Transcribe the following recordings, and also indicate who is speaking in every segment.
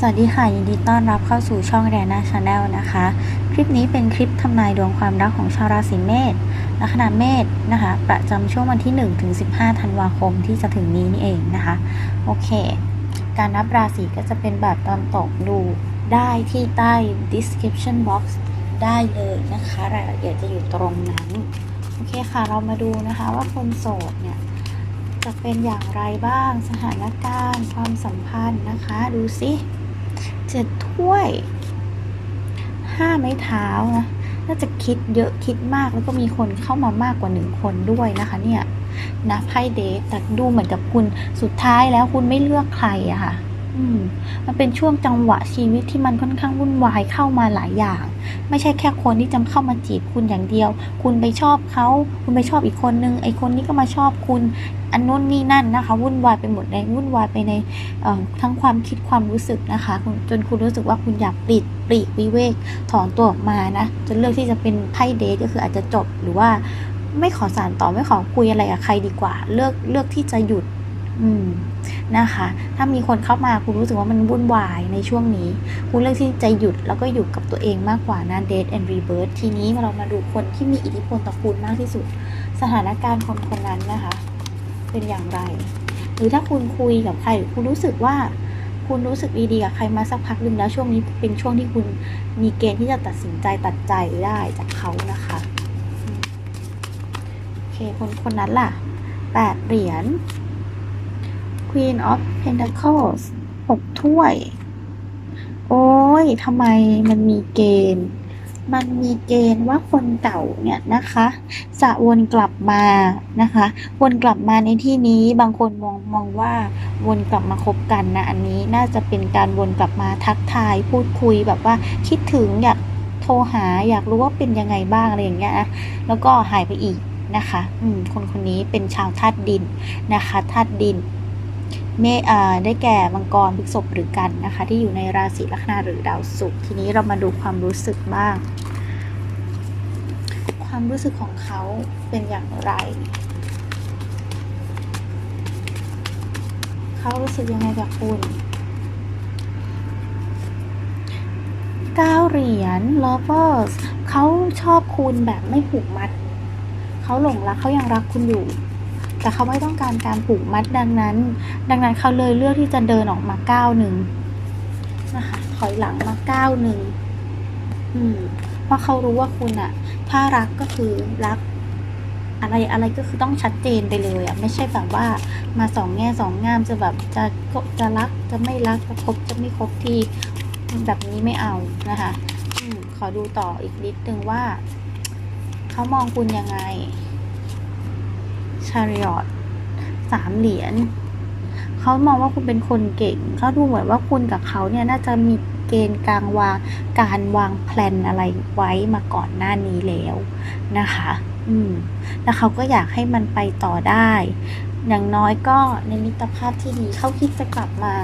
Speaker 1: สวัสดีค่ะ ยินดีต้อนรับเข้าสู่ช่องแรนาชาแนลนะคะ คลิปนี้เป็นคลิปทำนายดวงความรักของชาวราศีเมษลัคนาเมษนะคะ ประจำช่วงวันที่ 1 ถึง 15 ธันวาคมที่จะถึงนี้นี่เองนะคะ โอเค การนับราศีก็จะเป็นแบบตอนตกดูได้ที่ใต้ description box ได้เลยนะคะ รายละเอียดจะอยู่ตรงนั้น โอเคค่ะ เรามาดูนะคะว่าคนโสดเนี่ยจะเป็นอย่างไรบ้าง สถานการณ์ ความสัมพันธ์นะคะ ดูสิ เจ็ดถ้วยห้าไม้เท้านะน่าจะคิดเยอะคิดมากแล้วก็มีคนเข้ามามากกว่าหนึ่งคนด้วยนะคะเนี่ยนะไพ่เดทแต่ดูเหมือนกับคุณสุดท้ายแล้วคุณไม่เลือกใครอะค่ะ มันเป็นช่วงจังหวะชีวิตที่มันค่อนข้างวุ่นวายเข้ามาหลายอย่าง ไม่ใช่แค่คนที่จะเข้ามาจีบคุณอย่างเดียว คุณไปชอบเขาคุณไปชอบอีกคนนึงไอ้คนนี้ก็มาชอบคุณอันนู้นนี่นั่นนะคะ วุ่นวายไปหมดเลยวุ่นวายไปในทั้งความคิดความรู้สึกนะคะจนคุณรู้สึกว่าคุณอยากปลีกปลีกวิเวกถอนตัวออกมานะจนเลือกที่จะเป็นไพ่เดทก็คืออาจจะจบหรือว่าไม่ขอสารต่อไม่ขอคุยอะไรกับใครดีกว่า เลือกเลือกที่จะหยุด อืมนะคะ ถ้ามีคนเข้ามาคุณรู้สึกว่ามันวุ่นวายในช่วงนี้ คุณเลือกที่จะหยุดแล้วก็อยู่กับตัวเองมากกว่านะ Date and Rebirth ทีนี้เรามาดูคนที่มีอิทธิพลต่อคุณมากที่สุด สถานการณ์คนคนนั้นนะคะ เป็นอย่างไร หรือถ้าคุณคุยกับใครคุณรู้สึกว่าคุณรู้สึกดีๆกับใครมาสักพักหนึ่งแล้วช่วงนี้เป็นช่วงที่คุณมีเกณฑ์ที่จะตัดสินใจตัดใจได้จากเขานะคะโอเคคนคนนั้นล่ะแปดเหรียญ Queen of Pentacles หกถ้วย โอ้ยทำไมมันมีเกณฑ์ มันมีเกณฑ์ว่าคนเก่าเนี่ยนะคะจะวนกลับมานะคะ วนกลับมาในที่นี้บางคนมองมองว่าวนกลับมาคบกันนะ อันนี้น่าจะเป็นการวนกลับมาทักทายพูดคุยแบบว่าคิดถึงอยากโทรหาอยากรู้ว่าเป็นยังไงบ้างอะไรอย่างเงี้ยนะแล้วก็หายไปอีกนะคะ อืม คนคนนี้เป็นชาวธาตุดินนะคะ ธาตุดิน เมอ่าได้แก่มังกรพฤษภหรือกันนะคะ ที่อยู่ในราศีลัคนาหรือดาวศุกร์ทีนี้เรามาดูความรู้สึกบ้าง ความรู้สึกของเขาเป็นอย่างไร เขารู้สึกยังไงกับคุณก้าเหรียญ lovers เขาชอบคุณแบบไม่ผูกมัด เขาหลงรักเขายังรักคุณอยู่ แต่เขาไม่ต้องการการผูกมัดดังนั้น ดังนั้นเขาเลยเลือกที่จะเดินออกมาก้าวหนึ่งนะคะถอยหลังมาก้าวหนึ่งเพราะเขารู้ว่าคุณอะถ้ารักก็คือรัก อะไรอะไรก็คือต้องชัดเจนไปเลยอะไม่ใช่แบบว่ามาสองแง่สองงามจะแบบจะจะรักจะไม่รักจะคบจะไม่คบทีแบบนี้ไม่เอานะคะอมขอดูต่ออีกนิดนึงว่า เขามองคุณยังไง ชาริอตสามเหรียญเขามองว่าคุณเป็นคนเก่งเขาดูเหมือนว่าคุณกับเขาเนี่ยน่าจะมีเกณฑ์กลางวางการวางแพลนอะไรไว้มาก่อนหน้านี้แล้วนะคะ อืมแล้วเขาก็อยากให้มันไปต่อได้ อย่างน้อยก็ในมิตรภาพที่ดีเขาคิดจะกลับมา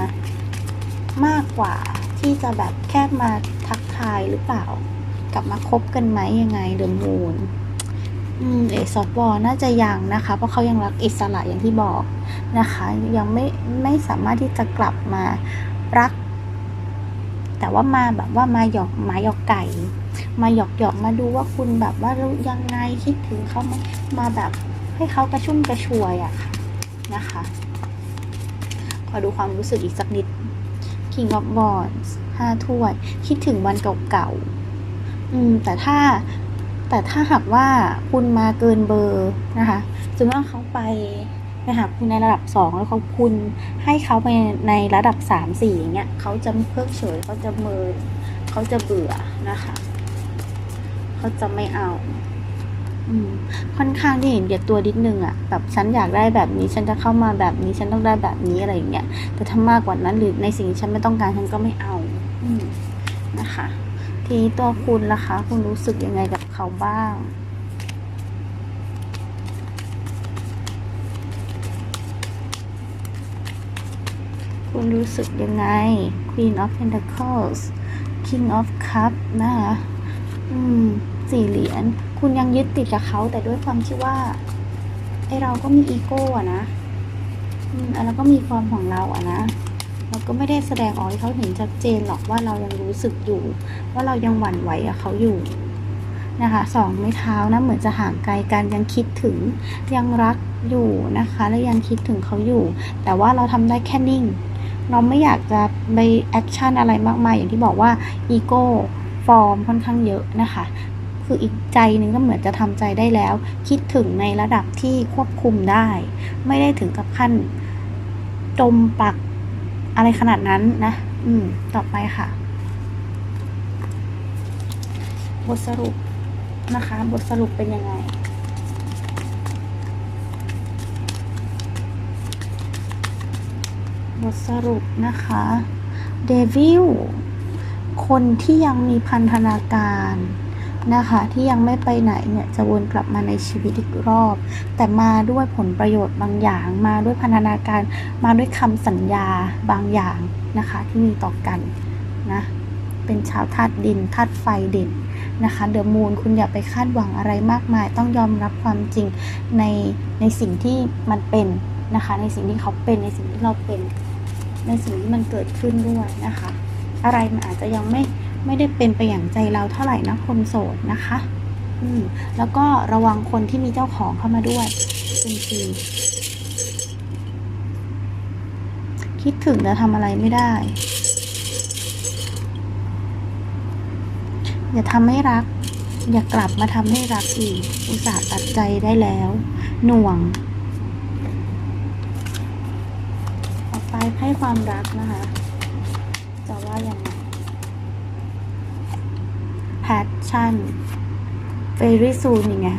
Speaker 1: มากกว่าที่จะแบบแค่มาทักทายหรือเปล่า กลับมาคบกันไหมยังไงเดอะมูน เอซอฟบอลน่าจะยังนะคะ เพราะเขายังรักอิสระอย่างที่บอกนะคะ ยังไม่ไม่สามารถที่จะกลับมารัก แต่ว่ามาแบบว่ามาหยอกหมาหยอกไก่ มาหยอกหยอกมาดูว่าคุณแบบว่ายังไงคิดถึงเขาไหมมาแบบให้เขากระชุ่มกระชวยอะค่ะนะคะ ขอดูความรู้สึกอีกสักนิด King of Wands ห้าถ้วย คิดถึงวันเก่าๆ อืม แต่ถ้า แต่ถ้าหากว่าคุณมาเกินเบอร์นะคะสมมติว่าเขาไปไปหาคุณในระดับสองแล้วเขาคุณให้เขาไปในระดับสามสี่อย่างเงี้ยเขาจะเพิกเฉยเขาจะเมินเขาจะเบื่อนะคะเขาจะไม่เอาอืมค่อนข้างที่เห็นแก่ตัวนิดนึงอะแบบฉันอยากได้แบบนี้ ฉันจะเข้ามาแบบนี้ ฉันต้องได้แบบนี้อะไรอย่างเงี้ยแต่ถ้ามากกว่านั้นหรือในสิ่งที่ฉันไม่ต้องการฉันก็ไม่เอา อืมนะคะ ทีนี้ตัวคุณล่ะคะ คุณรู้สึกยังไงกับเขาบ้าง คุณรู้สึกยังไง Queen of Pentacles King of Cups นะคะอืมสี่เหรียญคุณยังยึดติดกับเขาแต่ด้วยความที่ว่าไอเราก็มีอีโก้อะนะ อืมแล้วก็มีความของเราอะนะ เราก็ไม่ได้แสดงออกให้เขาเห็นชัดเจนหรอกว่าเรายังรู้สึกอยู่ ว่าเรายังหวั่นไหวกับเขาอยู่นะคะสองไม้เท้านะเหมือนจะห่างไกลกันยังคิดถึงยังรักอยู่นะคะ และยังคิดถึงเขาอยู่ แต่ว่าเราทำได้แค่นิ่ง เราไม่อยากจะไปแอคชั่นอะไรมากมาย อย่างที่บอกว่าอีโก้ฟอร์มค่อนข้างเยอะนะคะ คืออีกใจหนึงก็เหมือนจะทำใจได้แล้ว คิดถึงในระดับที่ควบคุมได้ ไม่ได้ถึงกับขั้นจมปัก อะไรขนาดนั้นนะ อืม ต่อไปค่ะ บทสรุปนะคะ บทสรุปเป็นยังไง บทสรุปนะคะเดวิลคนที่ยังมีพันธนาการ นะคะ ที่ยังไม่ไปไหนเนี่ยจะวนกลับมาในชีวิตอีกรอบ แต่มาด้วยผลประโยชน์บางอย่าง มาด้วยพันธนาการมาด้วยคำสัญญาบางอย่างนะคะ ที่มีต่อกันนะเป็นชาวธาตุดินธาตุไฟเด่นนะคะเดอะมูนคุณอย่าไปคาดหวังอะไรมากมาย ต้องยอมรับความจริงในในสิ่งที่มันเป็นนะคะ ในสิ่งที่เขาเป็นในสิ่งที่เราเป็น ในสิ่งที่มันเกิดขึ้นด้วยนะคะ อะไรมันอาจจะยังไม่ ไม่ได้เป็นไปอย่างใจเราเท่าไหร่นะคนโสดนะคะ อืมแล้วก็ระวังคนที่มีเจ้าของเข้ามาด้วยเป็นทีคิดถึงแต่ทำอะไรไม่ได้ อย่าทำให้รัก อย่ากลับมาทำให้รักอีก อุตส่าห์ตัดใจได้แล้ว หน่วงต่อไปให้ความรักนะคะ จะว่ายังไง passion very soon ยังไง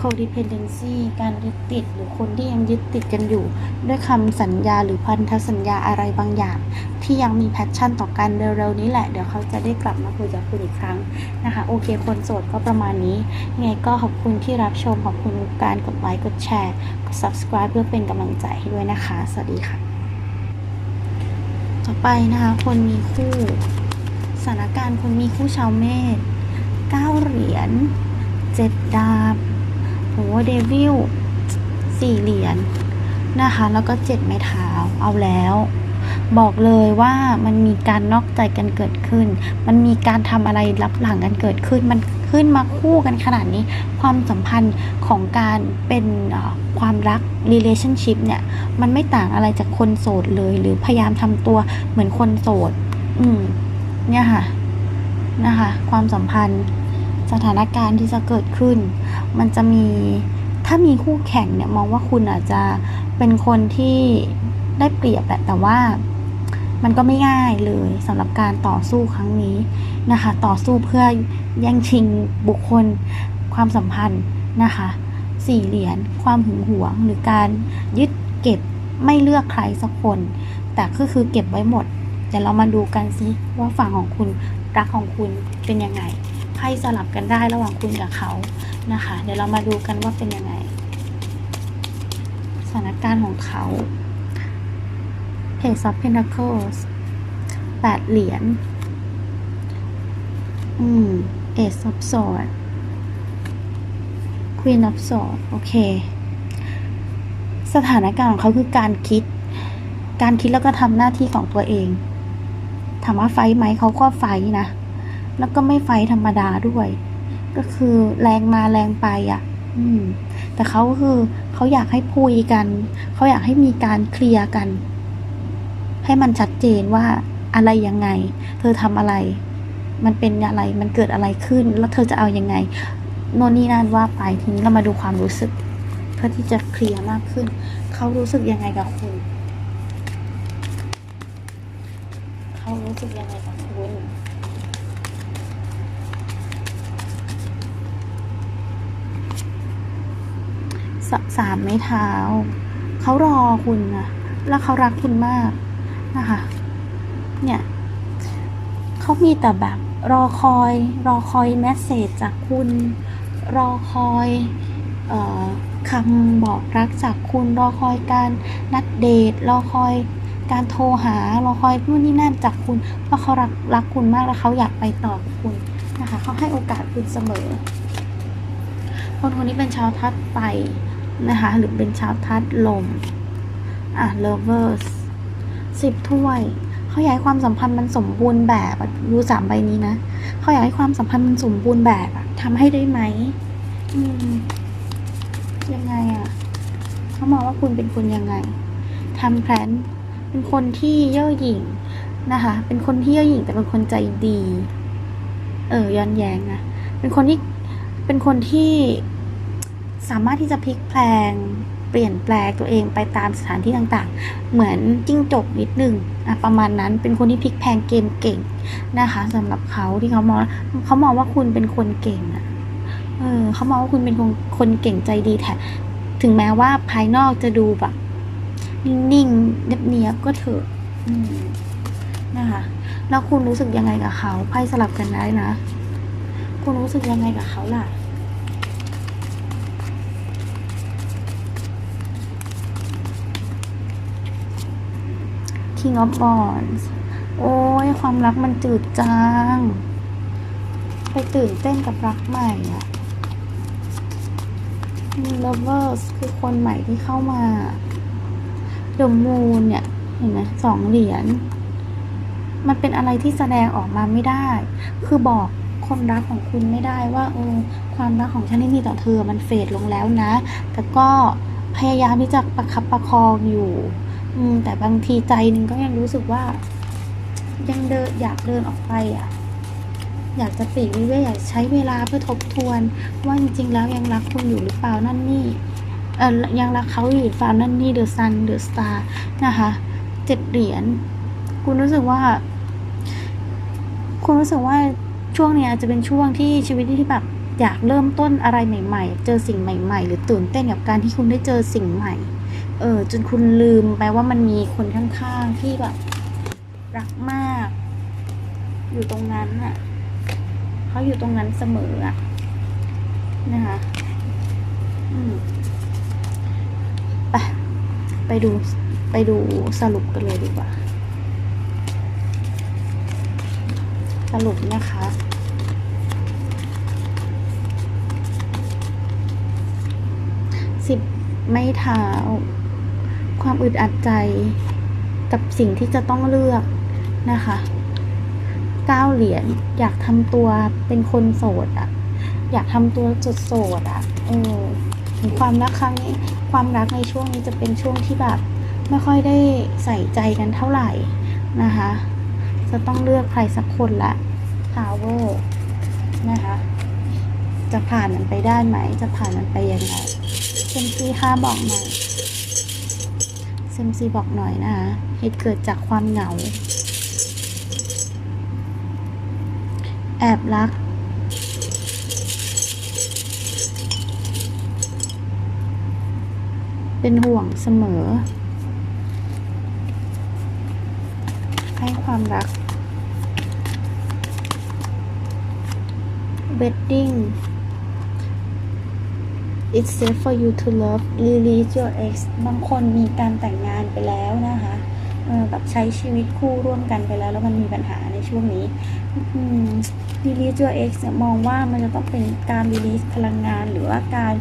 Speaker 1: codependency การยึดติดหรือคนที่ยังยึดติดกันอยู่ ด้วยคำสัญญาหรือพันธสัญญาอะไรบางอย่าง ที่ยังมี passion ต่อกันเร็วๆนี้แหละ เดี๋ยวเขาจะได้กลับมาคุยกับคุณอีกครั้งนะคะ โอเค คนโสดก็ประมาณนี้ยังไงก็ขอบคุณที่รับชม ขอบคุณการกดไลค์กดแชร์กด subscribe เพื่อเป็นกำลังใจให้ด้วยนะคะ สวัสดีค่ะ ต่อไปนะคะ คนมีคู่ สถานการณ์คนมีคู่ชาวเมษเก้าเหรียญเจ็ดดาบโหเดวิลสี่เหรียญนะคะ แล้วก็เจ็ดไม้เท้าเอาแล้ว บอกเลยว่ามันมีการนอกใจกันเกิดขึ้น มันมีการทำอะไรลับหลังกันเกิดขึ้น มันขึ้นมาคู่กันขนาดนี้ ความสัมพันธ์ของการเป็นความรัก relationship เนี่ย มันไม่ต่างอะไรจากคนโสดเลย หรือพยายามทำตัวเหมือนคนโสด อืม เนี่ยค่ะนะคะ ความสัมพันธ์สถานการณ์ที่จะเกิดขึ้น มันจะมีถ้ามีคู่แข่งเนี่ยมองว่าคุณอาจจะเป็นคนที่ได้เปรียบแหละแต่ว่ามันก็ไม่ง่ายเลยสำหรับการต่อสู้ครั้งนี้นะคะ ต่อสู้เพื่อแย่งชิงบุคคล ความสัมพันธ์นะคะสี่เหรียญความหึงหวง หรือการยึดเก็บไม่เลือกใครสักคน แต่ก็คือเก็บไว้หมด เดี๋ยวเรามาดูกันสิว่าฝั่งของคุณรักของคุณเป็นยังไงไพ่สลับกันได้ระหว่างคุณกับเขานะคะ เดี๋ยวเรามาดูกันว่าเป็นยังไง สถานการณ์ของเขา Page of Pentacles แปดเหรียญ อืม Ace of Swords Queen of Swords โอเค สถานการณ์ของเขาคือการคิด การคิดแล้วก็ทำหน้าที่ของตัวเองามว่าไฟไหมเขาก็ไฟนะ แล้วก็ไม่ไฟธรรมดาด้วย ก็คือแรงมาแรงไปอะ่ะ อืม แต่เขาก็คือเขาอยากให้พูดกัน เขาอยากให้มีการเคลียร์กัน ให้มันชัดเจนว่าอะไรยังไง เธอทำอะไร มันเป็นอะไร มันเกิดอะไรขึ้น แล้วเธอจะเอายังไงโน่นนี่นั่นว่าไปทีนี้เรามาดูความรู้สึก เพื่อที่จะเคลียร์มากขึ้น เขารู้สึกยังไงกับคุณ เขา รู้สึกยังไงกับคุณสสามไม้เท้า เขารอคุณนะแล้วเขารักคุณมากนะคะ เนี่ยเขามีแต่แบบรอคอย รอคอยแมสเซจจากคุณ รอคอยออคำบอกรักจากคุณ รอคอยการนัดเดท รอคอย การโทรหารอคอยนู่นนี่นั่นจากคุณ เพราะเขารักรักคุณมากแล้วเขาอยากไปต่อกับคุณนะคะเขาให้โอกาสคุณเสมอ คนคนนี้เป็นชาวทัดไฟนะคะหรือเป็นชาวทัดลมอะ lovers สิบถ้วยเขาอยากให้ความสัมพันธ์มันสมบูรณ์แบบดูสามใบนี้นะเขาอยากให้ความสัมพันธ์มันสมบูรณ์แบบอะทำให้ได้ไหมอืมยังไงอะเขามองว่าคุณเป็นคนยังไงทำแพลน เป็นคนที่เย่อหยิ่งนะคะ เป็นคนที่เย่อหยิ่งแต่เป็นคนใจดี เออย้อนแย้งนะเป็นคนที่เป็นคนที่สามารถที่จะพลิกแพลงเปลี่ยนแปลงตัวเองไปตามสถานที่ต่างๆ เหมือนจิ้งจกนิดนึงอะประมาณนั้นเป็นคนที่พลิกแพลงเกมเก่งนะคะสำหรับเขาที่เขามองเขามองว่าคุณเป็นคนเก่งอะเออเขามองว่าคุณเป็นคนคนเก่งใจดีแท้ถึงแม้ว่าภายนอกจะดูแบบ นิ่งๆเนียบๆก็เถอะนะคะแล้วคุณรู้สึกยังไงกับเขาไพ่สลับกันได้นะ คุณรู้สึกยังไงกับเขาล่ะ King of Wands โอ้ยความรักมันจืดจาง ไปตื่นเต้นกับรักใหม่อะ Lovers คือคนใหม่ที่เข้ามา The Moon เนี่ย เห็นไหมสองเหรียญ มันเป็นอะไรที่แสดงออกมาไม่ได้ คือบอกคนรักของคุณไม่ได้ว่าเออความรักของฉันที่มีต่อเธอมันเฟดลงแล้วนะ แต่ก็พยายามที่จะประคับประคองอยู่ อืม แต่บางทีใจหนึ่งก็ยังรู้สึกว่า ยังเดินอยากเดินออกไปอะ อยากจะปลีกวิเวกอยากใช้เวลาเพื่อทบทวน ว่าจริงๆแล้วยังรักคุณอยู่หรือเปล่านั่นนี่ เออยังรักเขาอยู่หรือเปล่านั่นนี่เดอะซันเดอะสตาร์นะคะเจ็ดเหรียญคุณรู้สึกว่า คุณรู้สึกว่าช่วงนี้ยจจะเป็นช่วงที่ชีวิตที่แบบอยากเริ่มต้นอะไรใหม่ ๆ เจอสิ่งใหม่ ๆ หรือตื่นเต้นกับการที่คุณได้เจอสิ่งใหม่ เออจนคุณลืมไปว่ามันมีคนข้างๆที่แบบรักมาก อยู่ตรงนั้นน่ะเขาอยู่ตรงนั้นเสมออะนะคะ อืม ไปดูไปดูสรุปกันเลยดีกว่า สรุปนะคะ สิบไม่เท้า ความอึดอัดใจกับสิ่งที่จะต้องเลือกนะคะเก้าเหรียญอยากทำตัวเป็นคนโสดอะอยากทำตัวจุดโสดอะเออถึงความรักครั้งนี้ ความรักในช่วงนี้จะเป็นช่วงที่แบบไม่ค่อยได้ใส่ใจกันเท่าไหร่นะคะ จะต้องเลือกใครสักคนละ power นะคะ จะผ่านมันไปได้ไหม จะผ่านมันไปยังไงเซมซีค่าบอกหน่อยเซมซีบอกหน่อยนะคะเหตุเกิดจากความเหงา แอบรัก เป็นห่วงเสมอ ให้ความรัก wedding it's safe for you to love release your ex บางคนมีการแต่งงานไปแล้วนะคะแบบใช้ชีวิตคู่ร่วมกันไปแล้ว แล้วมันมีปัญหาในช่วงนี้ release your ex มองว่ามันจะต้องเป็นการ release พลังงานหรือว่าการ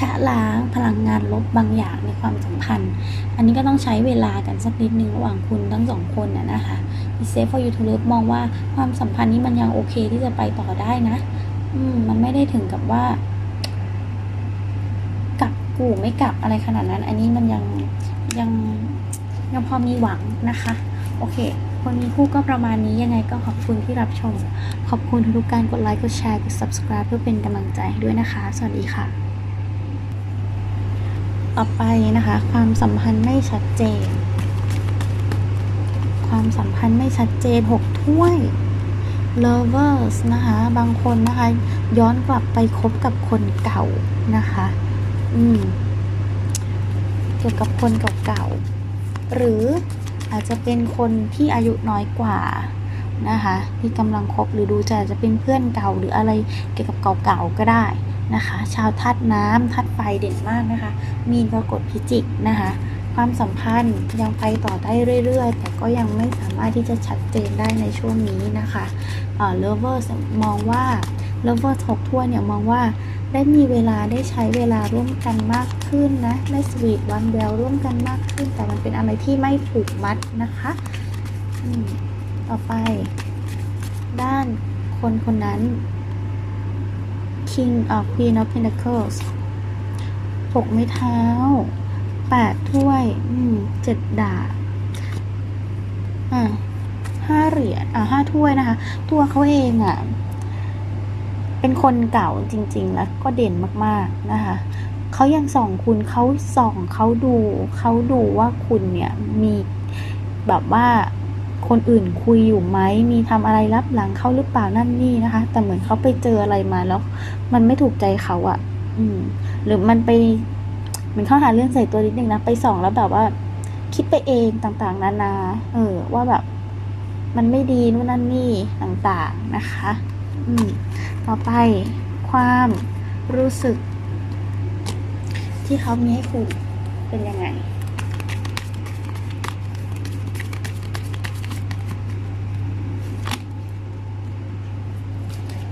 Speaker 1: ชะล้างพลังงานลบบางอย่างในความสัมพันธ์ อันนี้ก็ต้องใช้เวลากันสักนิดนึงระหว่างคุณทั้งสองคนน่ะนะคะ It's safe for you to love มองว่าความสัมพันธ์นี้มันยังโอเคที่จะไปต่อได้นะ อืมมันไม่ได้ถึงกับว่ากลับกูไม่กลับอะไรขนาดนั้น อันนี้มันยังยังยังพอมีหวังนะคะ โอเค คนมีคู่ก็ประมาณนี้ยังไงก็ขอบคุณที่รับชม ขอบคุณทุกการกดไลค์กดแชร์กด subscribe เพื่อเป็นกำลังใจให้ด้วยนะคะ สวัสดีค่ะ ต่อไปนะคะ ความสัมพันธ์ไม่ชัดเจน ความสัมพันธ์ไม่ชัดเจน 6 ถ้วย lovers นะคะ บางคนนะคะ ย้อนกลับไปคบกับคนเก่านะคะ อืม เกี่ยวกับคนเก่าๆ หรืออาจจะเป็นคนที่อายุน้อยกว่านะคะ ที่กำลังคบหรือดูจะอาจจะเป็นเพื่อนเก่าหรืออะไรเกี่ยวกับเก่าๆก็ได้ นะคะ ชาวธาตุน้ำธาตุไฟเด่นมากนะคะ มีนกรกฎพิจิกนะคะ ความสัมพันธ์ยังไปต่อได้เรื่อยๆ แต่ก็ยังไม่สามารถที่จะชัดเจนได้ในช่วงนี้นะคะเอ่อ lovers มองว่า lovers หกถ้วเนี่ยมองว่าได้มีเวลาได้ใช้เวลาร่วมกันมากขึ้นนะได้สวีทวันแววร่วมกันมากขึ้น แต่มันเป็นอะไรที่ไม่ผูกมัดนะคะต่อไป ด้านคนคนนั้น King of Queen of Pentacles หกไม้เท้าแปดถ้วยอืมเจ็ดดาบอะห้าเหรียญอะห้าถ้วยนะคะ ตัวเขาเองอะ เป็นคนเก่าจริง ๆ แล้วก็เด่นมากๆนะคะ เขายังส่องคุณเขาส่องเขาดู เขาดูว่าคุณเนี่ยมีแบบว่า คนอื่นคุยอยู่ไหม มีทำอะไรรับหลังเขาหรือเปล่านั่นนี่นะคะ แต่เหมือนเขาไปเจออะไรมาแล้ว มันไม่ถูกใจเขาอะอืม หรือมันไปเหมือนเขาหาเรื่องใส่ตัวนิดนึงนะ ไปส่องแล้วแบบว่า คิดไปเองต่างๆ นานา เออ ว่าแบบ มันไม่ดีนู่นนั่นนี่ต่างๆนะคะ อืม ต่อไปความรู้สึก ที่เขามีให้คุณเป็นยังไง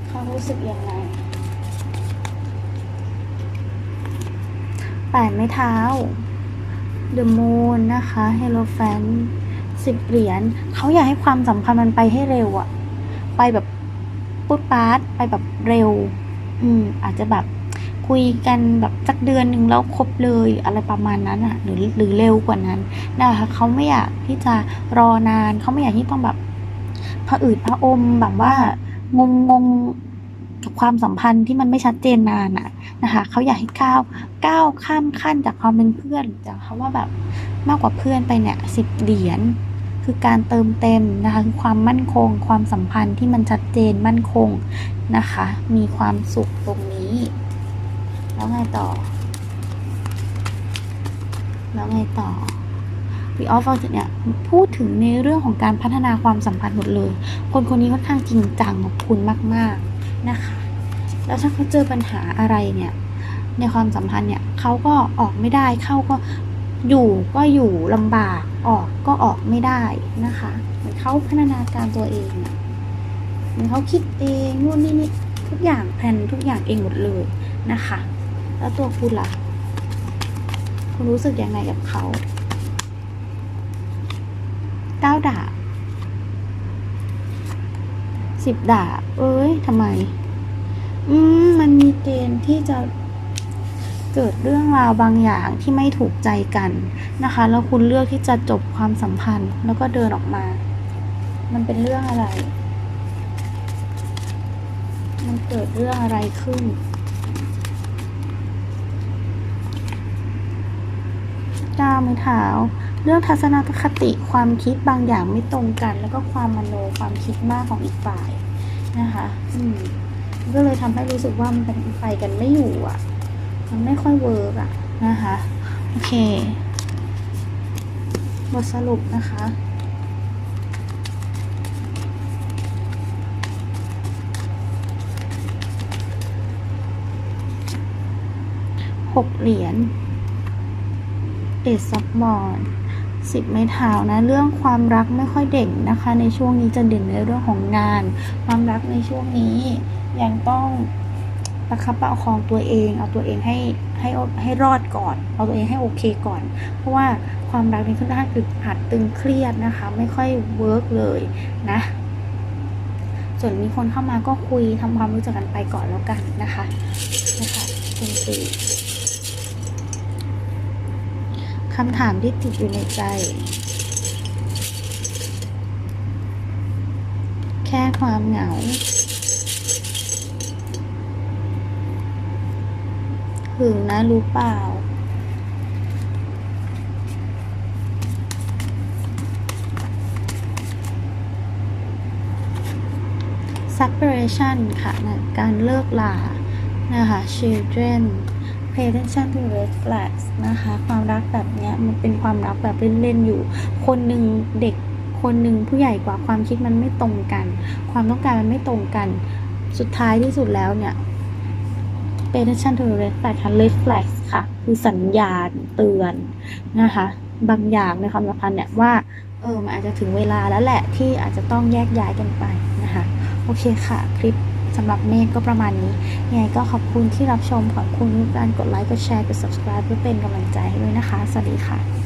Speaker 1: เขา รู้สึกยังไงแปดไม้เท้า The Moon นะคะ Hello Fan สิบเหรียญเขาอยากให้ความสัมพันธ์มันไปให้เร็วอะไปแบบปุ๊บปาร์ตไปแบบเร็ว อืม อาจจะแบบคุยกันแบบสักเดือนหนึ่งแล้วครบเลยอะไรประมาณนั้นอะหรือหรือเร็วกว่านั้นนะคะเขาไม่อยากที่จะรอนานเขาไม่อยากที่ต้องแบบผะอืดผะอมแบบว่างงง กับความสัมพันธ์ที่มันไม่ชัดเจนนานอะนะคะเขาอยากให้ก้าวก้าวข้ามขั้นจากความเป็นเพื่อนจากคำว่าแบบมากกว่าเพื่อนไปเนี่ยสิบเหรียญคือการเติมเต็มนะคะคือความมั่นคง ความสัมพันธ์ที่มันชัดเจนมั่นคงนะคะ มีความสุขตรงนี้ แล้วไงต่อ แล้วไงต่อ We of Fortune เนี่ยพูดถึงในเรื่องของการพัฒนาความสัมพันธ์หมดเลย คนคนนี้ค่อนข้างจริงจังกับคุณมาก ๆ นะคะ แล้วถ้าเขาเจอปัญหาอะไรเนี่ย ในความสัมพันธ์เนี่ยเขาก็ออกไม่ได้เข้าก็อยู่ก็อยู่ลำบากออกก็ออกไม่ได้นะคะเหมือนเขาพัฒนาการตัวเองเหมือนเขาคิดเองนู่นนี่นี่ทุกอย่างแผนทุกอย่างเองหมดเลยนะคะ แล้วตัวคุณล่ะ คุณรู้สึกยังไงกับเขาเก้าดาบ สิบดาบเอ้ยทำไม อืมมันมีเกณฑ์ที่จะเกิดเรื่องราวบางอย่างที่ไม่ถูกใจกันนะคะ แล้วคุณเลือกที่จะจบความสัมพันธ์แล้วก็เดินออกมา มันเป็นเรื่องอะไร มันเกิดเรื่องอะไรขึ้นก้ามือเท้า เรื่องทัศนคติความคิดบางอย่างไม่ตรงกัน แล้วก็ความมโนความคิดมากของอีกฝ่ายนะคะอืมก็เลยทำให้รู้สึกว่ามันเป็นไปกันไม่อยู่อะ มันไม่ค่อยเวิร์กอะนะคะโอเคบทสรุปนะคะหกเหรียญเอซอฟมอน สิบไม้เท้านะ เรื่องความรักไม่ค่อยเด่นนะคะ ในช่วงนี้จะเด่นในเรื่องของงาน ความรักในช่วงนี้ยังต้องประคับประคองตัวเอง เอาตัวเองให้ให้ให้รอดก่อน เอาตัวเองให้โอเคก่อน เพราะว่าความรักนี้ค่อนข้างอึดอัดตึงเครียดนะคะ ไม่ค่อยเวิร์กเลยนะ ส่วนมีคนเข้ามาก็คุยทำความรู้จักกันไปก่อนแล้วกันนะคะนะคะคุณสี่ คำถามที่ติดอยู่ในใจ แค่ความเหงา หึงนะรู้เปล่า separation ค่ะนะการเลิกลา นะคะ children pay attention to red flags นะคะ ความรักแบบเนี้ยมันเป็นความรักแบบเล่นๆอยู่ คนหนึ่งเด็กคนหนึ่งผู้ใหญ่กว่าความคิดมันไม่ตรงกัน ความต้องการมันไม่ตรงกัน สุดท้ายที่สุดแล้วเนี่ย pay attention to red flags ค่ะ red flags ค่ะ คือสัญญาณเตือนนะคะ บางอย่างในความสัมพันธ์เนี่ยว่าเออมันอาจจะถึงเวลาแล้วแหละที่อาจจะต้องแยกย้ายกันไปนะคะ โอเคค่ะ คลิป สำหรับเมฆก็ประมาณนี้ ยังไงก็ขอบคุณที่รับชมขอบคุณการกดไลค์กดแชร์กด subscribe เพื่อเป็นกำลังใจให้ด้วยนะคะ สวัสดีค่ะ